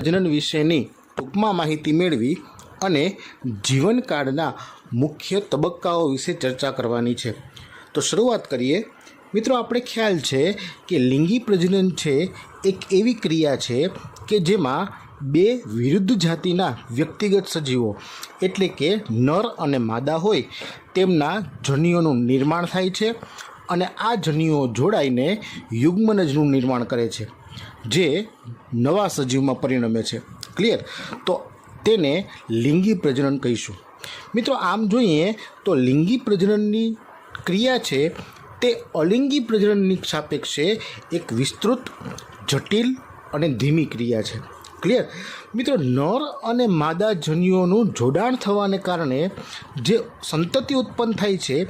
પ્રજનન વિશેની ટૂંકમાં માહિતી મેળવી અને જીવનકાળના મુખ્ય તબક્કાઓ વિશે ચર્ચા કરવાની છે. તો શરૂઆત કરીએ. મિત્રો, આપણે ખ્યાલ છે કે લિંગી પ્રજનન છે એક એવી ક્રિયા છે કે જેમાં બે વિરુદ્ધ જાતિના વ્યક્તિગત સજીવો, એટલે કે નર અને માદા હોય, તેમના જનીઓનું નિર્માણ થાય છે અને આ જન્યુઓ જોડાઈને યુગ્મનજનું નિર્માણ કરે છે. જે નવા સજીવમાં પરિણમે છે. ક્લિયર તો તેને લિંગી પ્રજનન કહીશું. મિત્રો, આમ જોઈએ તો લિંગી પ્રજનનની ક્રિયા છે, તે અલિંગી પ્રજનનની સાપેક્ષે એક વિસ્તૃત, જટિલ અને ધીમી ક્રિયા છે. ક્લિયર મિત્રો, નર અને માદા જન્યુઓનું જોડાણ થવાને કારણે જે સંતતિ ઉત્પન્ન થાય છે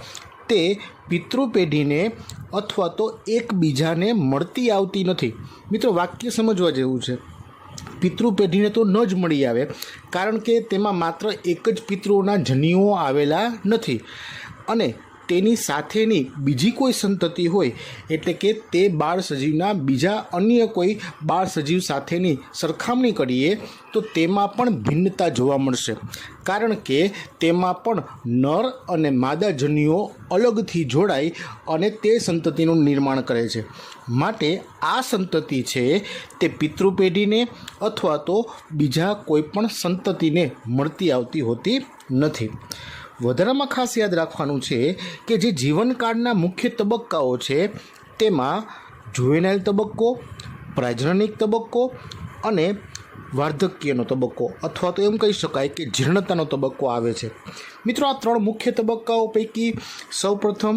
તે પિતૃપેઢીને અથવા તો એકબીજાને મળતી આવતી નથી. મિત્રો, વાક્ય સમજવા જેવું છે. પિતૃ પેઢીને તો ન જ મળી આવે, કારણ કે તેમાં માત્ર એક જ પિતૃઓના જન્યુઓ આવેલા નથી. અને તેની સાથેની બીજી કોઈ સંતતિ હોય એટલે કે તે બાળ સજીવના બીજા અન્ય કોઈ બાળ સજીવ સાથેની સરખામણી કરીએ તો તેમાં પણ ભિન્નતા જોવા મળશે. કારણ કે તેમાં પણ નર અને માદા જન્યુઓ અલગથી જોડાય અને તે સંતતિનું નિર્માણ કરે છે. માટે આ સંતતિ છે તે પિતૃ પેઢીને અથવા તો બીજા કોઈ પણ સંતતિને મળતી આવતી હોતી નથી. વધારામાં ખાસ યાદ રાખવાનું છે કે જે જીવનકાળના મુખ્ય તબક્કાઓ છે, તેમાં જુવેનાઇલ તબક્કો પ્રજનનિક તબક્કો અને વાર્ધક્યનો તબક્કો, અથવા તો એમ કહી શકાય કે જીર્ણતાનો તબક્કો આવે છે. મિત્રો, આ ત્રણ મુખ્ય તબક્કાઓ પૈકી સૌપ્રથમ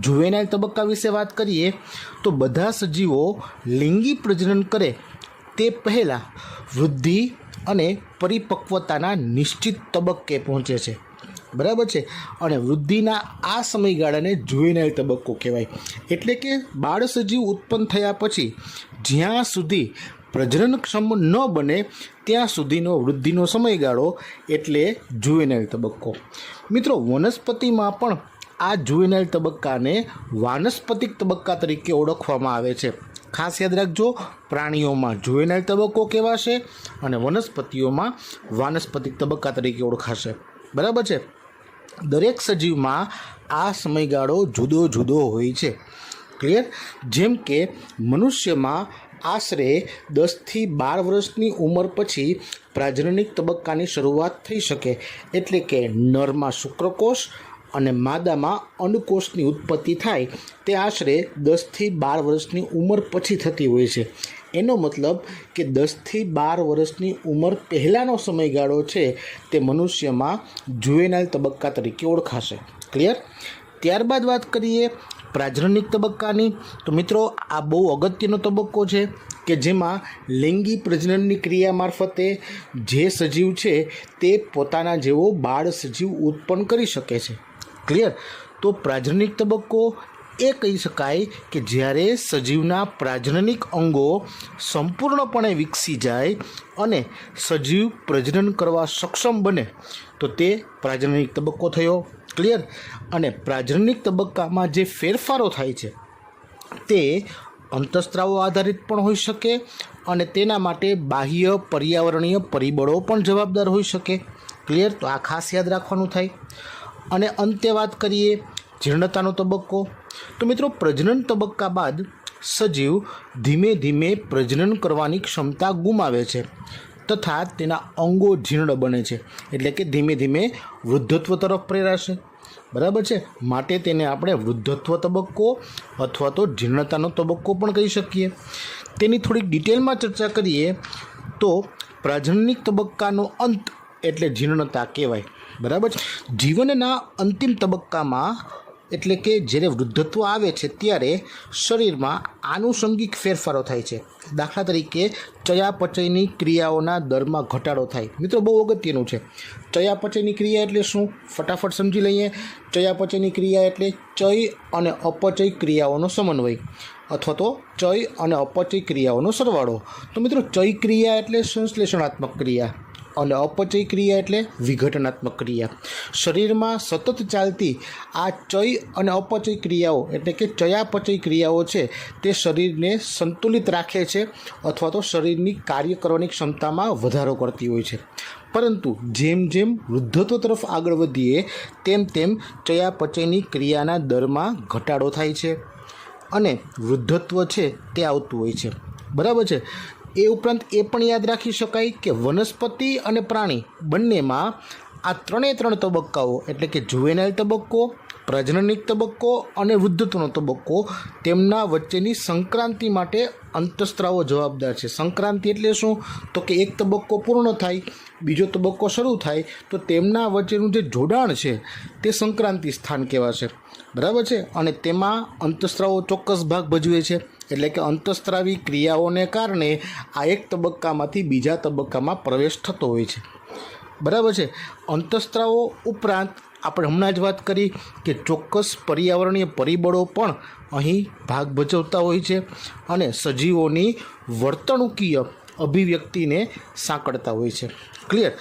જુવેનાઇલ તબક્કા વિશે વાત કરીએ, તો બધા સજીવો લિંગી પ્રજનન કરે તે પહેલાં વૃદ્ધિ અને પરિપક્વતાના નિશ્ચિત તબક્કે પહોંચે છે. બરાબર છે? અને વૃદ્ધિના આ સમયગાળાને જુવેનાઇલ તબક્કો કહેવાય. એટલે કે બાળ સજીવ ઉત્પન્ન થયા પછી જ્યાં સુધી પ્રજનનક્ષમ ન બને, ત્યાં સુધીનો વૃદ્ધિનો સમયગાળો એટલે જુવેનાઇલ તબક્કો. મિત્રો, વનસ્પતિમાં પણ આ જુવેનાઇલ તબક્કાને વાનસ્પતિક તબક્કા તરીકે ઓળખવામાં આવે છે. ખાસ યાદ રાખજો, પ્રાણીઓમાં જુવેનાઇલ તબક્કો કહેવાશે અને વનસ્પતિઓમાં વાનસ્પતિક તબક્કા તરીકે ઓળખાશે. બરાબર છે? દરેક સજીવમાં આ સમયગાળો જુદો જુદો હોય છે. ક્લિયર જેમ કે મનુષ્યમાં આશરે દસથી બાર વર્ષની ઉંમર પછી પ્રાજનનિક તબક્કાની શરૂઆત થઈ શકે, એટલે કે નરમાં શુક્રકોષ અને માદામાં અન્નકોષની ઉત્પત્તિ થાય, તે આશરે દસથી બાર વર્ષની ઉંમર પછી થતી હોય છે. એનો મતલબ કે દસથી બાર વર્ષની ઉંમર પહેલાંનો સમયગાળો છે તે મનુષ્યમાં જુએનાઇલ તબક્કા તરીકે ઓળખાશે. ક્લિયર ત્યારબાદ વાત કરીએ પ્રાજનનિક તબક્કાની. તો મિત્રો, આ બહુ અગત્યનો તબક્કો છે કે જેમાં લિંગી પ્રજનનની ક્રિયા મારફતે જે સજીવ છે તે પોતાના જેવો બાળ સજીવ ઉત્પન્ન કરી શકે છે. ક્લિયર તો પ્રાજનનિક તબક્કો એ કહી શકાય કે જ્યારે સજીવના પ્રાજનનિક અંગો સંપૂર્ણપણે વિકસી જાય અને સજીવ પ્રજનન કરવા સક્ષમ બને, તો તે પ્રાજનનિક તબક્કો થયો. ક્લિયર અને પ્રાજનનિક તબક્કામાં જે ફેરફારો થાય છે, તે અંતસ્ત્રાવો આધારિત પણ હોઈ શકે અને તેના માટે બાહ્ય પર્યાવરણીય પરિબળો પણ જવાબદાર હોઈ શકે. ક્લિયર તો આ ખાસ યાદ રાખવાનું થાય. અને અંતે વાત કરીએ જીર્ણતાનો તબક્કો. તો મિત્રો, પ્રજનન તબક્કા બાદ સજીવ ધીમે ધીમે પ્રજનન કરવાની ક્ષમતા ગુમાવે છે તથા તેના અંગો જીર્ણ બને છે. એટલે કે ધીમે ધીમે વૃદ્ધત્વ તરફ પ્રેરાશે. બરાબર છે? માટે તેને આપણે વૃદ્ધત્વ તબક્કો અથવા તો જીર્ણતાનો તબક્કો પણ કહી શકીએ. તેની થોડીક ડિટેલમાં ચર્ચા કરીએ તો પ્રાજનિક તબક્કાનો અંત એટલે જીર્ણતા કહેવાય. બરાબર જીવનના અંતિમ તબક્કામાં એટલે કે જ્યારે વૃદ્ધત્વ આવે છે ત્યારે શરીરમાં આનુષંગિક ફેરફારો થાય છે. દાખલા તરીકે ચયાપચયની ક્રિયાઓના દરમાં ઘટાડો થાય. મિત્રો, બહુ અગત્યનું છે. ચયાપચયની ક્રિયા એટલે શું? ફટાફટ સમજી લઈએ. ચયાપચયની ક્રિયા એટલે ચય અને અપચય ક્રિયાઓનો સમન્વય અથવા તો ચય અને અપચય ક્રિયાઓનો સરવાળો. તો મિત્રો, ચય ક્રિયા એટલે સંશ્લેષણાત્મક ક્રિયા. અને અપચય ક્રિયા એટલે વિઘટનાત્મક ક્રિયા. શરીરમાં સતત ચાલતી આ ચય અને અપચય ક્રિયાઓ એટલે કે ચયાપચય ક્રિયાઓ છે, તે શરીરને સંતુલિત રાખે છે અથવા તો શરીરની કાર્ય કરવાની ક્ષમતામાં વધારો કરતી હોય છે. પરંતુ જેમ જેમ વૃદ્ધત્વ તરફ આગળ વધીએ, તેમ તેમ ચયાપચયની ક્રિયાના દરમાં ઘટાડો થાય છે અને વૃદ્ધત્વ છે તે આવતું હોય છે. બરાબર છે? એ ઉપરાંત એ પણ યાદ રાખી શકાય કે વનસ્પતિ અને પ્રાણી બંનેમાં આ ત્રણે ત્રણ તબક્કાઓ, એટલે કે જુવેનાઇલ તબક્કો, પ્રજનનિક તબક્કો અને વૃદ્ધત્વનો તબક્કો, તેમના વચ્ચેની સંક્રાંતિ માટે અંતસ્ત્રાવો જવાબદાર છે. સંક્રાંતિ એટલે શું? તો કે એક તબક્કો પૂર્ણ થાય, બીજો તબક્કો શરૂ થાય, તો તેમના વચ્ચેનું જે જોડાણ છે તે સંક્રાંતિ સ્થાન કહેવાશે. બરાબર છે? અને તેમાં અંતસ્ત્રાવો ચોક્કસ ભાગ ભજવે છે. એટલે કે અંતસ્ત્રાવી ક્રિયાઓને કારણે આ એક તબક્કામાંથી બીજા તબક્કામાં પ્રવેશ થતો હોય છે. બરાબર છે? અંતસ્ત્રાવો ઉપરાંત આપણે હમણાં જ વાત કરી કે ચોક્કસ પર્યાવરણીય પરિબળો પણ અહીં ભાગ ભજવતા હોય છે અને સજીવોની વર્તણૂકીય અભિવ્યક્તિને સાંકળતા હોય છે. ક્લિયર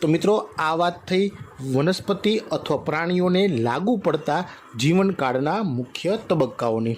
તો મિત્રો, આ વાત થઈ વનસ્પતિ અથવા પ્રાણીઓને લાગુ પડતા જીવનકાળના મુખ્ય તબક્કાઓની.